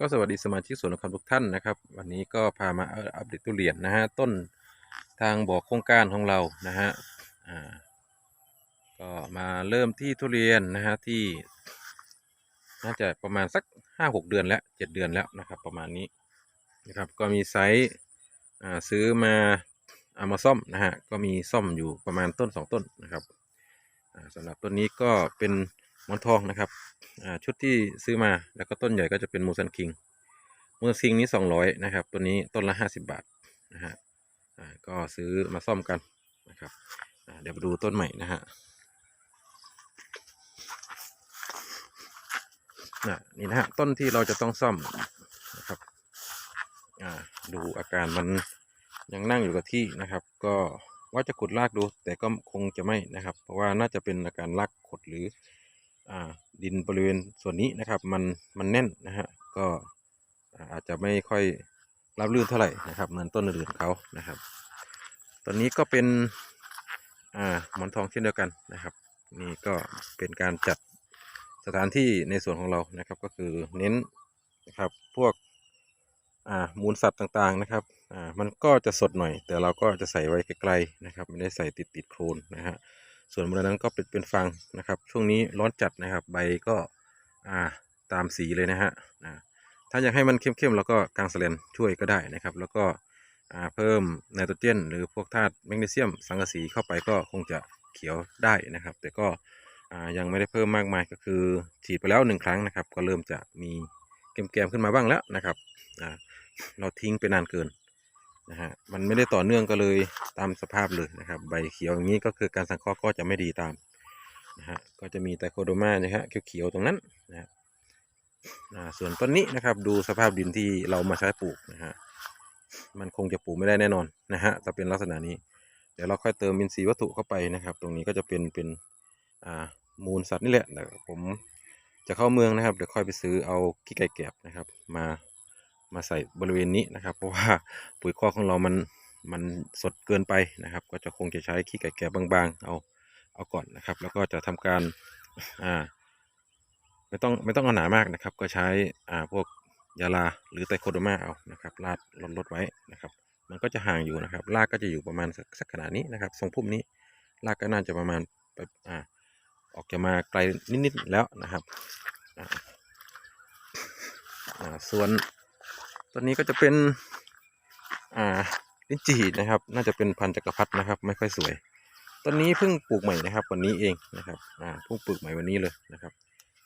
ก็สวัสดีสมาชิกสวนนะครับทุกท่านนะครับ วันนี้ก็พามาอัปเดตทุเรียนนะฮะต้นทางบอกโครงการของเรานะฮะอ่าก็มาเริ่มที่ทุเรียนนะฮะที่ น่าจะประมาณสักห้าหกเดือนแล้วเจ็ดเดือนแล้วนะครับ ประมาณนี้นะครับก็มีไซส์อ่าซื้อมาเอามาซ่อมนะฮะก็มีซ่อมอยู่ประมาณต้นสองต้นนะครับสำหรับต้นนี้ก็เป็น มอนทองนะครับอ่าชุดที่ซื้อมาแล้วก็ต้นใหญ่ก็จะเป็นมูซันคิงมูซันคิงนี้สองร้อยนะครับ ตัวนี้ต้นละห้าสิบบาทนะฮะอ่าก็ซื้อมาซ่อมกันนะครับอ่าเดี๋ยวไปดูต้นใหม่นะฮะนะนี่นะฮะต้นที่เราจะต้องซ่อมนะครับอ่าดูอาการมันยังนั่งอยู่กับที่นะครับ ก็ว่าจะขุดรากดูแต่ก็คงจะไม่นะครับ เพราะว่าน่าจะเป็นอาการรากขดหรือ ดินบริเวณส่วนนี้นะครับ มันมันแน่นนะฮะก็อาจจะไม่ค่อยรับรื่นเท่าไหร่นะครับ เหมือนต้นอื่นเขานะครับต้นนี้ก็เป็นอ่าหมอนทองเช่นเดียวกันนะครับ นี่ก็เป็นการจัดสถานที่ในส่วนของเรานะครับ ก็คือเน้นนะครับพวกอ่ามูลสัตว์ต่างๆนะครับอ่ามันก็จะสดหน่อย แต่เราก็จะใส่ไว้ไกลๆนะครับ ไม่ได้ใส่ติดติดๆโคลนนะฮะ ส่วนบริเวณนั้นก็เป็นเป็นฟังนะครับ ช่วงนี้ร้อนจัดนะครับ ใบก็อ่าตามสีเลยนะฮะถ้าอยากให้มันเข้มๆเราก็กางสแลนช่วยก็ได้นะครับ แล้วก็เพิ่มไนโตรเจน หรือพวกธาตุแมกนีเซียม สังกะสีเข้าไปก็คงจะเขียวได้นะครับ แต่ก็ยังไม่ได้เพิ่มมากมายก็คือฉีดไปแล้วหนึ่งครั้งนะครับ ก็เริ่มจะมีแกมๆขึ้นมาบ้างแล้วนะครับเราทิ้งไปนานเกิน นะฮะมันไม่ได้ต่อเนื่องก็เลยตามสภาพเลยนะครับ ใบเขียวอย่างนี้ก็คือการสังเคราะห์ก็จะไม่ดีตามนะฮะก็จะมีไตโคโดมานะฮะเขียวๆตรงนั้นนะฮะส่วนต้นนี้นะครับ ดูสภาพดินที่เรามาใช้ปลูกนะฮะมันคงจะปลูกไม่ได้แน่นอนนะฮะถ้าเป็นลักษณะนี้ เดี๋ยวเราค่อยเติมอินทรีย์วัตถุเข้าไปนะครับ ตรงนี้ก็จะเป็นเป็นอ่ามูลสัตว์นี่แหละแต่ผมจะเข้าเมืองนะครับเดี๋ยวค่อยไปซื้อเอาขี้ไก่แกบนะครับ มา มาใส่บริเวณนี้นะครับ เพราะว่าปุ๋ยคอกของเรามันมันสดเกินไปนะครับ ก็จะคงจะใช้ขี้ไก่แกบบางๆ เอาเอาก่อนนะครับ แล้วก็จะทำการอ่าไม่ต้องไม่ต้องเอาหนามากนะครับ ก็ใช้อ่าพวกยาลาหรือไตโคโดมาเอานะครับลาดลดลดไว้นะครับ มันก็จะห่างอยู่นะครับรากก็จะอยู่ประมาณสักสกขนาดนี้นะครับ ทรงพุ่มนี้รากก็น่าจะประมาณไปอ่าออกจะมาไกลนิดๆแล้วนะครับอ่าส่วน ตัวนี้ก็จะเป็น อ่าลิ้นจี่นะครับ น่าจะเป็นพันธุ์จักรพรรดินะครับ ไม่ค่อยสวยต้นนี้เพิ่งปลูกใหม่นะครับ วันนี้เองนะครับ อ่าเพิ่งปลูกใหม่วันนี้เลยนะครับ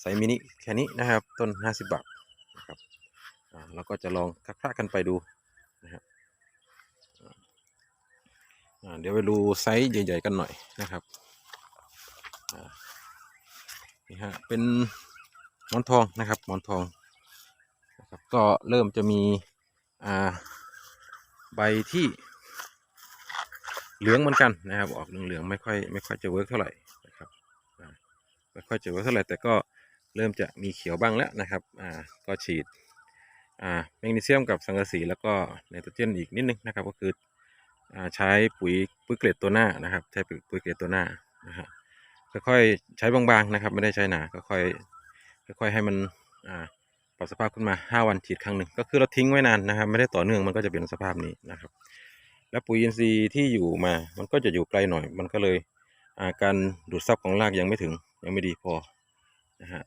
ไซส์มินิแค่นี้นะครับ ต้นห้าสิบบาทนะครับอ่าเราก็จะลองคักๆกันไปดูนะครับอ่าเดี๋ยวไปดูไซส์ใหญ่ๆกันหน่อยนะครับอ่านี่ฮะเป็นหมอนทองนะครับหมอนทอง ครับก็เริ่มจะมีอ่าใบที่เหลืองเหมือนกันนะครับ ออกเหลืองๆไม่ค่อยไม่ค่อยจะเวิร์กเท่าไหร่นะครับไม่ค่อยจะเวิร์กเท่าไหร่แต่ก็เริ่มจะมีเขียวบ้างแล้วนะครับอ่าก็ฉีดอ่าแมกนีเซียมกับสังกะสีแล้วก็ไนโตรเจนอีกนิดนึงนะครับ ก็คืออ่าใช้ปุ๋ยปุ๋ยเกล็ดตัวหน้านะครับ ใช้ปุ๋ยเกล็ดตัวหน้านะฮะค่อยๆใช้บางๆนะครับ ไม่ได้ใช้หนาค่อยๆค่อยๆให้มันอ่า ปรับสภาพขึ้นมา 5 วันฉีดครั้งหนึ่ง ก็คือเราทิ้งไว้นานนะครับ ไม่ได้ต่อเนื่องมันก็จะเป็นสภาพนี้นะครับ แล้วปุ๋ยอินทรีย์ที่อยู่มา มันก็จะอยู่ไกลหน่อย มันก็เลยอาการดูดซับของรากยังไม่ถึง ยังไม่ดีพอนะฮะ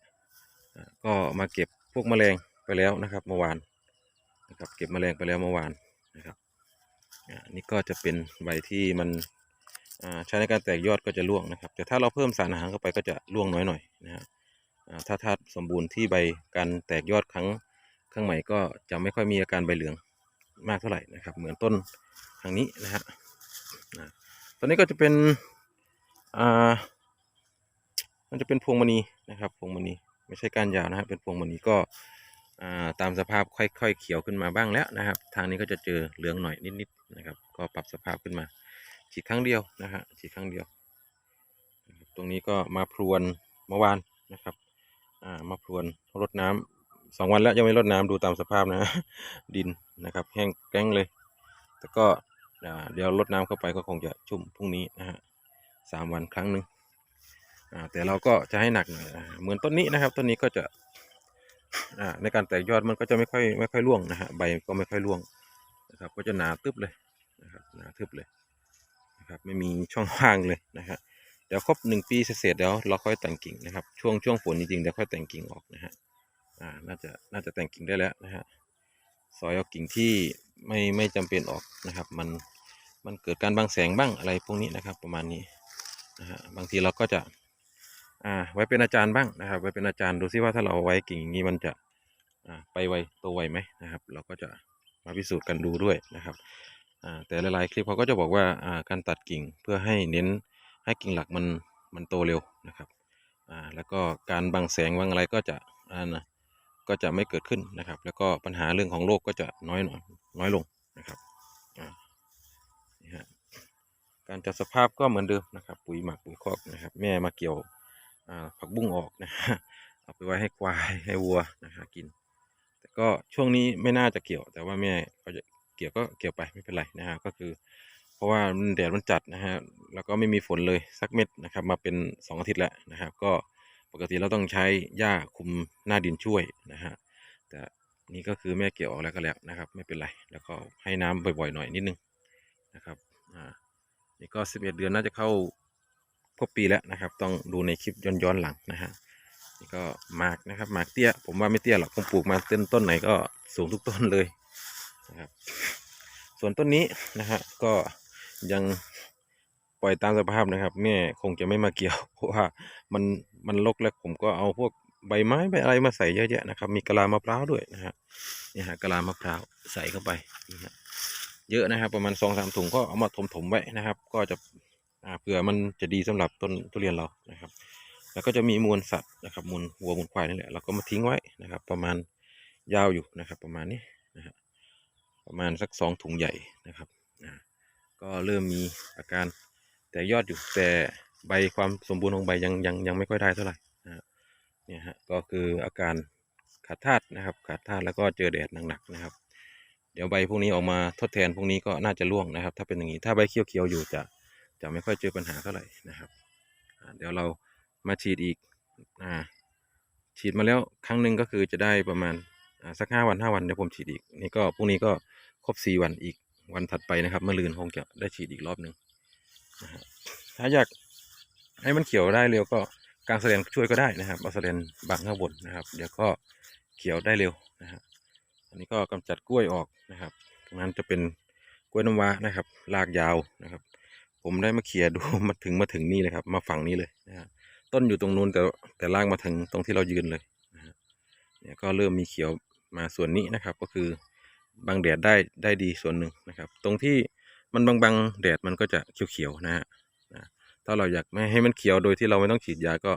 ก็มาเก็บพวกแมลงไปแล้วนะครับเมื่อวานนะครับเก็บแมลงไปแล้วเมื่อวานนะครับอ่านี่ก็จะเป็นใบที่มันใช้ในการแตกยอดก็จะร่วงนะครับ แต่ถ้าเราเพิ่มสารอาหารเข้าไปก็จะร่วงน้อยหน่อยนะฮะ ถ้าธาตุสมบูรณ์ที่ใบการแตกยอดครั้งครั้งใหม่ก็จะไม่ค่อยมีอาการใบเหลืองมากเท่าไหร่นะครับ เหมือนต้นทางนี้นะฮะตัวนี้ก็จะเป็นอ่ามันจะเป็นพวงมณีนะครับพวงมณีไม่ใช่การยาวนะฮะเป็นพวงมณีก็ตามสภาพค่อยๆเขียวขึ้นมาบ้างแล้วนะครับ ทางนี้ก็จะเจอเหลืองหน่อยนิดๆนะครับ ก็ปรับสภาพขึ้นมา ฉีดครั้งเดียวนะฮะฉีดครั้งเดียว ตรงนี้ก็มาพรวนเมื่อวานนะครับ อ่ามาพรวนรดน้ำสองวันแล้วยังไม่รดน้ำดูตามสภาพนะ ดินนะครับ แห้งแกล้งเลย แต่ก็เดี๋ยวรดน้ำเข้าไปก็คงจะชุ่มพรุ่งนี้นะฮะสามวันครั้งหนึ่งอ่าแต่เราก็จะให้หนักหน่อยเหมือนต้นนี้นะครับต้นนี้ก็จะอ่าในการแตกยอดมันก็จะไม่ค่อยไม่ค่อยร่วงนะฮะใบก็ไม่ค่อยร่วงนะครับก็จะหนาตึบเลยนะครับหนาทึบเลยนะครับไม่มีช่องว่างเลยนะฮะ เดี๋ยวครบหนึ่งปีเสร็จแล้วเราค่อยแต่งกิ่งนะครับ ช่วงช่วงฝนจริงๆเดี๋ยวค่อยแต่งกิ่งออกนะฮะอ่าน่าจะน่าจะแต่งกิ่งได้แล้วนะฮะสอยเอากิ่งที่ไม่ไม่จำเป็นออกนะครับ มันมันเกิดการบังแสงบ้างอะไรพวกนี้นะครับ ประมาณนี้นะฮะบางทีเราก็จะอ่าไว้เป็นอาจารย์บ้างนะครับ ไว้เป็นอาจารย์ดูซิว่าถ้าเราเอาไว้กิ่งอย่างนี้มันจะอ่าไปไวโตไวไหมนะครับ เราก็จะมาพิสูจน์กันดูด้วยนะครับอ่าแต่หลายๆคลิปเขาก็จะบอกว่าอ่าการตัดกิ่งเพื่อให้เน้น ให้กิ่งหลักมันมันโตเร็วนะครับอ่าแล้วก็การบังแสงบังอะไรก็จะอ่านะก็จะไม่เกิดขึ้นนะครับ แล้วก็ปัญหาเรื่องของโรคก็จะน้อยหน่อยน้อยลงนะครับอ่านี่ฮะการจัดสภาพก็เหมือนเดิมนะครับ ปุ๋ยหมักปุ๋ยคอกนะครับ แม่มาเกี่ยวอ่าผักบุ้งออกนะฮะเอาไปไว้ให้ควายให้วัวนะฮะกิน แต่ก็ช่วงนี้ไม่น่าจะเกี่ยว แต่ว่าแม่ก็จะเกี่ยวก็เกี่ยวไปไม่เป็นไรนะฮะก็คือ เพราะว่ามันแดดมันจัดนะฮะแล้วก็ไม่มีฝนเลยสักเม็ดนะครับ มาเป็นสองอาทิตย์แล้วนะครับ ก็ปกติเราต้องใช้หญ้าคุมหน้าดินช่วยนะฮะแต่นี่ก็คือแม่เกี่ยวออกแล้วก็แล้วนะครับ ไม่เป็นไร แล้วก็ให้น้ำบ่อยๆหน่อยนิดนึงนะครับอ่านี่ก็สิบเอ็ดเดือนน่าจะเข้าครบปีแล้วนะครับ ต้องดูในคลิปย้อนย้อนหลังนะฮะนี่ก็หมากนะครับหมากเตี้ย ผมว่าไม่เตี้ยหรอกผมปลูกมาต้นต้นไหนก็สูงทุกต้นเลยนะครับ ส่วนต้นนี้นะฮะก็ ยังปล่อยตามสภาพนะครับ แม่คงจะไม่มาเกี่ยว เพราะว่ามันมันรกแล้วผมก็เอาพวกใบไม้ใบอะไรมาใส่เยอะแยะนะครับ มีกะลามะพร้าวด้วยนะฮะนี่ฮะกะลามะพร้าวใส่เข้าไปนี่ฮะเยอะนะครับ ประมาณสองสามถุงก็เอามาถมๆไว้นะครับ ก็จะอ่าเผื่อมันจะดีสำหรับต้นทุเรียนเรานะครับ แล้วก็จะมีมูลสัตว์นะครับมูลวัวมูลควายนี่แหละเราก็มาทิ้งไว้นะครับ ประมาณยาวอยู่นะครับ ประมาณนี้นะฮะประมาณสักสองถุงใหญ่นะครับ ก็เริ่มมีอาการแต่ยอดอยู่แต่ใบความสมบูรณ์ของใบยังยังยังไม่ค่อยได้เท่าไหร่นะฮะเนี่ยฮะก็คืออาการขาดธาตุนะครับขาดธาตุแล้วก็เจอแดดหนักๆนะครับ เดี๋ยวใบพวกนี้ออกมาทดแทนพวกนี้ก็น่าจะร่วงนะครับ ถ้าเป็นอย่างนี้ถ้าใบเขียวๆอยู่จะจะไม่ค่อยเจอปัญหาเท่าไหร่นะครับเดี๋ยวเรามาฉีดอีกอ่าฉีดมาแล้วครั้งหนึ่งก็คือจะได้ประมาณสักห้าวันห้าวันเดี๋ยวผมฉีดอีกนี่ก็พรุ่งนี้ก็ครบสี่วันอีก วันถัดไปนะครับเมื่อลืนคงจะได้ฉีดอีกรอบหนึ่งนะฮะถ้าอยากให้มันเขียวได้เร็วก็กางแสลนช่วยก็ได้นะครับเอาแสลนบังข้างบนนะครับ เดี๋ยวก็เขียวได้เร็วนะฮะอันนี้ก็กำจัดกล้วยออกนะครับตรงนั้นจะเป็นกล้วยน้ำว้านะครับรากยาวนะครับ ผมได้มาเคลียดูมาถึงมาถึงนี่เลยครับ มาฝั่งนี้เลยนะฮะต้นอยู่ตรงนู้นแต่แต่ลางมาถึงตรงที่เรายืนเลยนะฮะเนี่ยก็เริ่มมีเขียวมาส่วนนี้นะครับก็คือ บังแดดได้ได้ดีส่วนหนึ่งนะครับ ตรงที่มันบางบังๆแดดมันก็จะเขียวๆนะฮะถ้าเราอยากไม่ให้มันเขียวโดยที่เราไม่ต้องฉีดยาก็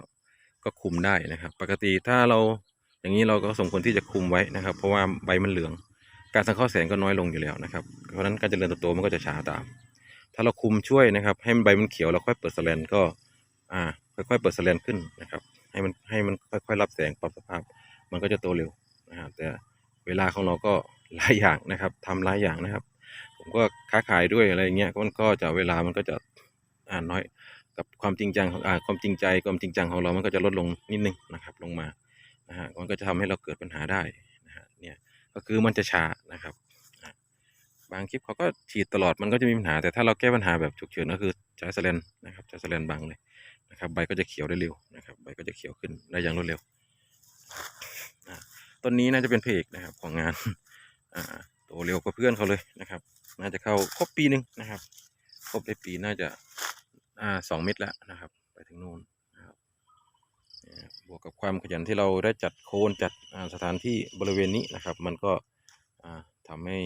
ก็คุมได้นะครับ ปกติถ้าเราอย่างนี้เราก็สมควรที่จะคุมไว้นะครับ เพราะว่าใบมันเหลือง การสังเคราะห์แสงก็น้อยลงอยู่แล้วนะครับ เพราะฉะนั้นการเจริญเติบโตมันก็จะช้าตาม ถ้าเราคุมช่วยนะครับ ให้มันใบมันเขียวเราค่อยเปิดสแลนก็อ่าค่อยๆเปิดสแลนขึ้นนะครับ ให้มันให้มันค่อยๆรับแสงปรับสภาพ มันก็จะโตเร็วนะฮะแต่เวลาของเราก็ หลายอย่างนะครับทำหลายอย่างนะครับ ผมก็ค้าขายด้วยอะไรเงี้ยมันก็จะเวลามันก็จะอ่าน้อยกับความจริงจังของอ่าความจริงใจความจริงจังของเรามันก็จะลดลงนิดนึงนะครับลงมานะฮะมันก็จะทำให้เราเกิดปัญหาได้นะฮะเนี่ยก็คือมันจะช้านะครับบางคลิปเขาก็ฉีดตลอดมันก็จะมีปัญหา แต่ถ้าเราแก้ปัญหาแบบฉุกเฉินก็คือใช้สแลนนะครับใช้สแลนบังเลยนะครับใบก็จะเขียวได้เร็วนะครับใบก็จะเขียวขึ้นได้อย่างรวดเร็วต้นนี้น่าจะเป็นเพเอกนะครับของงาน อ่าโตเร็วกว่าเพื่อนเขาเลยนะครับ น่าจะเข้าครบปีหนึ่งนะครับ ครบได้ปีน่าจะอ่าสองเม็ดแล้วนะครับ ไปถึงนู่นนะครับบวกกับความขยันที่เราได้จัดโคนจัดสถานที่บริเวณนี้นะครับ มันก็อ่าทำให้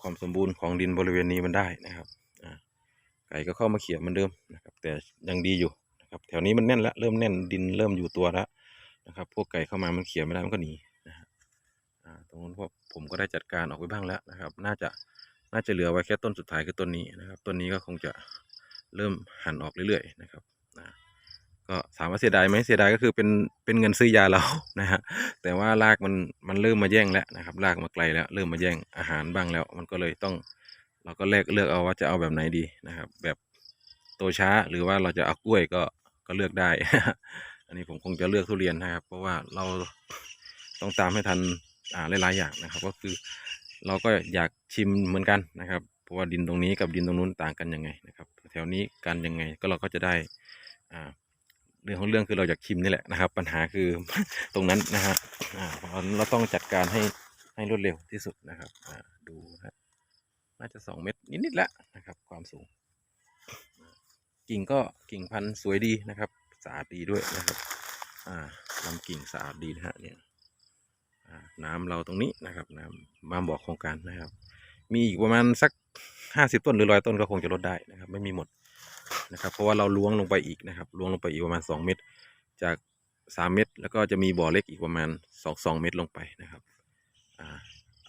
ความสมบูรณ์ของดินบริเวณนี้มันได้นะครับไก่ก็เข้ามาเขี่ยเหมือนเดิมนะครับ แต่ยังดีอยู่นะครับ แถวนี้มันแน่นแล้วเริ่มแน่นดินเริ่มอยู่ตัวแล้วนะครับ พวกไก่เข้ามามันเขี่ยไม่ได้มันก็หนี รงนู้นพวกผมก็ได้จัดการออกไปบ้างแล้วนะครับ น่าจะน่าจะเหลือไว้แค่ต้นสุดท้ายคือต้นนี้นะครับต้นนี้ก็คงจะเริ่มหันออกเรื่อยๆนะครับนะก็ถามว่าเสียดายไหมเสียดายก็คือเป็นเป็นเงินซื้อยาเรานะฮะแต่ว่ารากมันมันเริ่มมาแย่งแล้วนะครับรากมาไกลแล้ว เริ่มมาแย่งอาหารบ้างแล้ว มันก็เลยต้อง เราก็เลือกเลือกเอาว่าจะเอาแบบไหนดีนะครับ แบบโตช้าหรือว่าเราจะเอากล้วยก็ก็เลือกได้ อันนี้ผมคงจะเลือกทุเรียนนะครับ เพราะว่าเราต้องตามให้ทัน หลายๆอย่างนะครับ ก็คือเราก็อยากชิมเหมือนกันนะครับ เพราะว่าดินตรงนี้กับดินตรงนู้นต่างกันยังไงนะครับ แถวนี้กันยังไงก็เราก็จะได้อ่าเรื่องของเรื่องคือเราอยากชิมนี่แหละนะครับ ปัญหาคือตรงนั้นนะฮะอ่าเราเราต้องจัดการให้ให้รวดเร็วที่สุดนะครับอ่าดูนะฮะน่าจะสองเมตรนิดๆแล้วนะครับ ความสูง กิ่งก็กิ่งพันธุ์สวยดีนะครับสะอาดดีด้วยนะครับอ่าลำกิ่งสะอาดดีนะฮะเนี่ย น้ำเราตรงนี้นะครับ น้ำมาบอกโครงการนะครับ มีอีกประมาณสักห้าสิบต้นหรือร้อยต้นก็คงจะลดได้นะครับ ไม่มีหมดนะครับ เพราะว่าเราล้วงลงไปอีกนะครับล้วงลงไปอีกประมาณสองเมตร จากสามเมตร แล้วก็จะมีบ่อเล็กอีกประมาณสองสองเมตรลงไปนะครับอ่า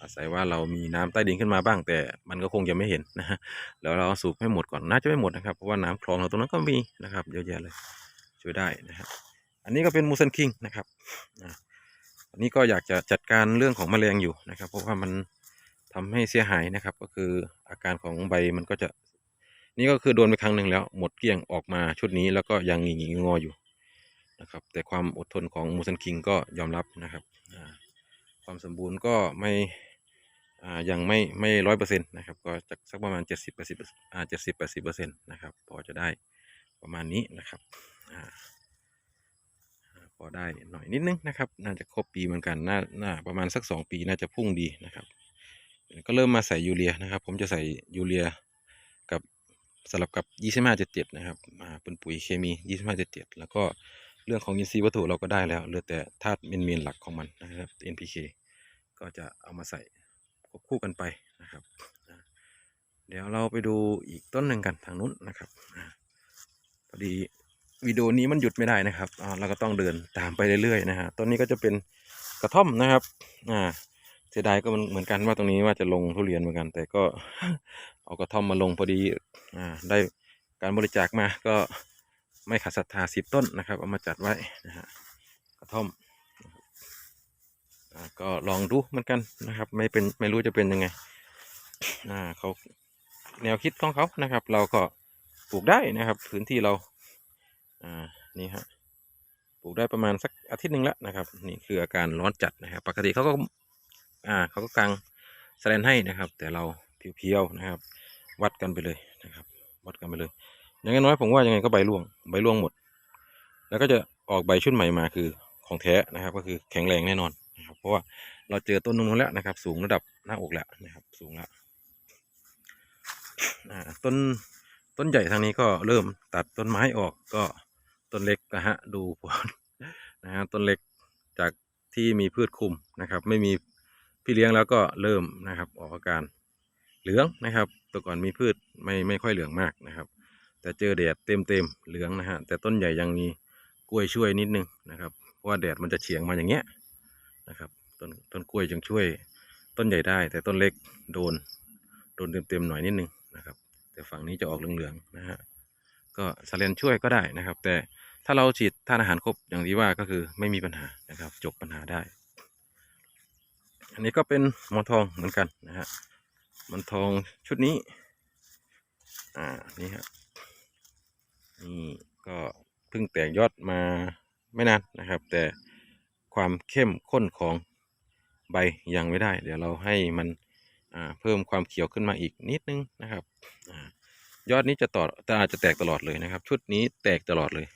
อาศัยว่าเรามีน้ำใต้ดินขึ้นมาบ้าง แต่มันก็คงจะไม่เห็นนะฮะแล้วเราสูบให้หมดก่อนน่าจะไม่หมดนะครับเพราะว่าน้ำคลองเราตรงนั้นก็มีนะครับเยอะแยะเลยช่วยได้นะครับอันนี้ก็เป็นมูซันคิงนะครับ อันนี้ก็อยากจะจัดการเรื่องของแมลงอยู่นะครับ เพราะว่ามันทำให้เสียหายนะครับ ก็คืออาการของใบมันก็จะ นี่ก็คือโดนไปครั้งหนึ่งแล้ว หมดเกลี้ยงออกมาชุดนี้แล้วก็ยังหงิงงออยู่นะครับ แต่ความอดทนของมูซันคิงก็ยอมรับนะครับความสมบูรณ์ก็ไม่ยังไม่ไม่ร้อยเปอร์เซ็นต์นะครับ ก็จะสักประมาณเจ็ดสิบแปดสิบเจ็ดสิบแปดสิบเปอร์เซ็นต์นะครับ พอจะได้ประมาณนี้นะครับอ่า พอได้หน่อยนิดนึงนะครับ น่าจะครบปีเหมือนกันน่าน่าประมาณสักสองปีน่าจะพุ่งดีนะครับก็เริ่มมาใส่ยูเรียนะครับ ผมจะใส่ยูเรียกับสลับกับยี่สิบห้าเจ็ดเจ็ดนะครับอ่าเป็นปุ๋ยเคมียี่สิบห้าเจ็ดเจ็ดแล้วก็เรื่องของอินทรีย์วัตถุเราก็ได้แล้วเหลือแต่ธาตุเมนเมนหลักของมันนะครับ NPK ก็จะเอามาใส่ควบคู่กันไปนะครับ เดี๋ยวเราไปดูอีกต้นหนึ่งกันทางนู้นนะครับพอดี วิดีโอนี้มันหยุดไม่ได้นะครับอ่าเราก็ต้องเดินตามไปเรื่อยๆนะฮะต้นนี้ก็จะเป็นกระท่อมนะครับอ่าเสียดายก็มันเหมือนกันว่าตรงนี้ว่าจะลงทุเรียนเหมือนกัน แต่ก็เอากระท่อมมาลงพอดีอ่าได้การบริจาคมาก็ไม่ขาดศรัทธาสิบต้นนะครับ เอามาจัดไว้นะฮะกระท่อมก็ลองดูเหมือนกันนะครับ ไม่เป็นไม่รู้จะเป็นยังไงอ่าเขาแนวคิดของเขานะครับ เราก็ปลูกได้นะครับ พื้นที่เรา อ่านี่ฮะปลูกได้ประมาณสักอาทิตย์หนึ่งแล้วนะครับนี่คืออาการร้อนจัดนะครับ ปกติเขาก็อ่าเขาก็กางแสแลนให้นะครับ แต่เราเพียวๆนะครับ วัดกันไปเลยนะครับ วัดกันไปเลยอย่างน้อยผมว่ายังไงก็ใบร่วงใบร่วงหมด แล้วก็จะออกใบชุดใหม่มาคือของแท้นะครับ ก็คือแข็งแรงแน่นอนนะครับเพราะว่าเราเจอต้นนู้นแล้วนะครับ สูงระดับหน้าอกแล้วนะครับ สูงแล้วอ่าต้นต้นใหญ่ทางนี้ก็เริ่มตัดต้นไม้ออกก็ ต้นเล็กนะฮะดูผลนะฮะต้นเล็กจากที่มีพืชคุมนะครับ ไม่มีพี่เลี้ยงแล้วก็เริ่มนะครับ ออกอาการเหลืองนะครับแต่ก่อนมีพืชไม่ไม่ค่อยเหลืองมากนะครับ แต่เจอแดดเต็มเต็มเหลืองนะฮะแต่ต้นใหญ่ยังมีกล้วยช่วยนิดนึงนะครับเพราะว่าแดดมันจะเฉียงมาอย่างเงี้ยนะครับต้นต้นกล้วยจึงช่วย ต้นใหญ่ได้ แต่ต้นเล็กโดนโดนเต็มเต็มหน่อยนิดนึงนะครับ แต่ฝั่งนี้จะออกเหลืองๆนะฮะก็สเลนช่วยก็ได้นะครับ แต่ ถ้าเราฉีดธาตุอาหารครบอย่างที่ว่าก็คือไม่มีปัญหานะครับ จบปัญหาได้ อันนี้ก็เป็นหมอนทองเหมือนกันนะฮะหมอนทองชุดนี้ อ่านี่ฮะนี่ก็เพิ่งแตกยอดมาไม่นานนะครับ แต่ความเข้มข้นของใบยังไม่ได้ เดี๋ยวเราให้มันอ่าเพิ่มความเขียวขึ้นมาอีกนิดนึงนะครับอ่ายอดนี้จะต่อแต่อาจจะแตกตลอดเลยนะครับ ชุดนี้แตกตลอดเลย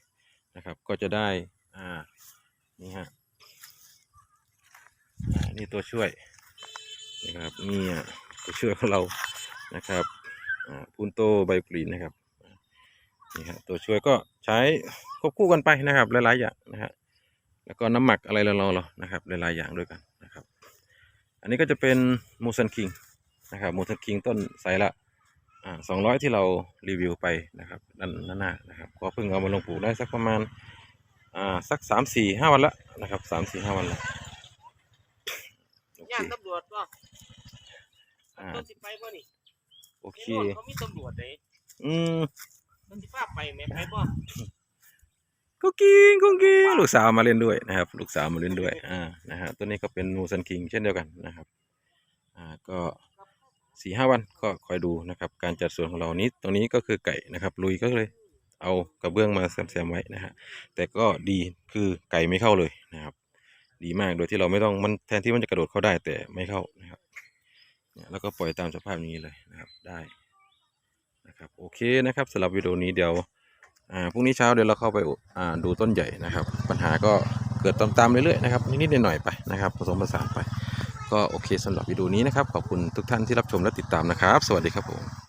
นะครับ ก็จะได้ อ่า นี่ฮะนี่ตัวช่วยนะครับนี่อะตัวช่วยของเรานะครับอ่าพูนโตไบกรีนนะครับนี่ฮะตัวช่วยก็ใช้ควบคู่กันไปนะครับ หลายๆอย่างนะฮะแล้วก็น้ำหมักอะไรเราเรานะครับหลายๆอย่างด้วยกันนะครับ อันนี้ก็จะเป็นมูซันคิงนะครับมูซันคิงต้นไซละ อ่าสองร้อยที่เรารีวิวไปนะครับนั่นนั่นน่ะนะครับก็เพิ่งเอามาลงปลูกได้สักประมาณอ่าสักสามสี่ห้าวันละนะครับสามสี่ห้าวันละโอเคย่านตำรวจป่ะอ่าต้นสิไปป่ะนี่โอเคในโน่นเขามีตำรวจเลยอืมต้นสิพาไปแม่ไปป่ะกุ๊กกิ้งกุ๊กกิ้งลูกสาวมาเล่นด้วยนะครับ ลูกสาวมาเล่นด้วยอ่านะฮะตัวนี้ก็เป็นมูซันคิงเช่นเดียวกันนะครับ อ่าก็ สี่ห้าวันก็คอยดูนะครับ การจัดสวนของเรานี้ตรงนี้ก็คือไก่นะครับ ลุยก็เลยเอากระเบื้องมาแซมๆไว้นะฮะแต่ก็ดีคือไก่ไม่เข้าเลยนะครับ ดีมากโดยที่เราไม่ต้องมันแทนที่มันจะกระโดดเข้าได้แต่ไม่เข้านะครับเนี่ยแล้วก็ปล่อยตามสภาพนี้เลยนะครับได้นะครับโอเคนะครับสำหรับวิดีโอนี้เดี๋ยวอ่าพรุ่งนี้เช้าเดี๋ยวเราเข้าไปอ่าดูต้นใหญ่นะครับ ปัญหาก็เกิดตามๆเรื่อยๆนะครับนิดๆหน่อยๆไปนะครับผสมผสานไป ก็โอเคสำหรับวิดีโอนี้นะครับ ขอบคุณทุกท่านที่รับชมและติดตามนะครับ สวัสดีครับผม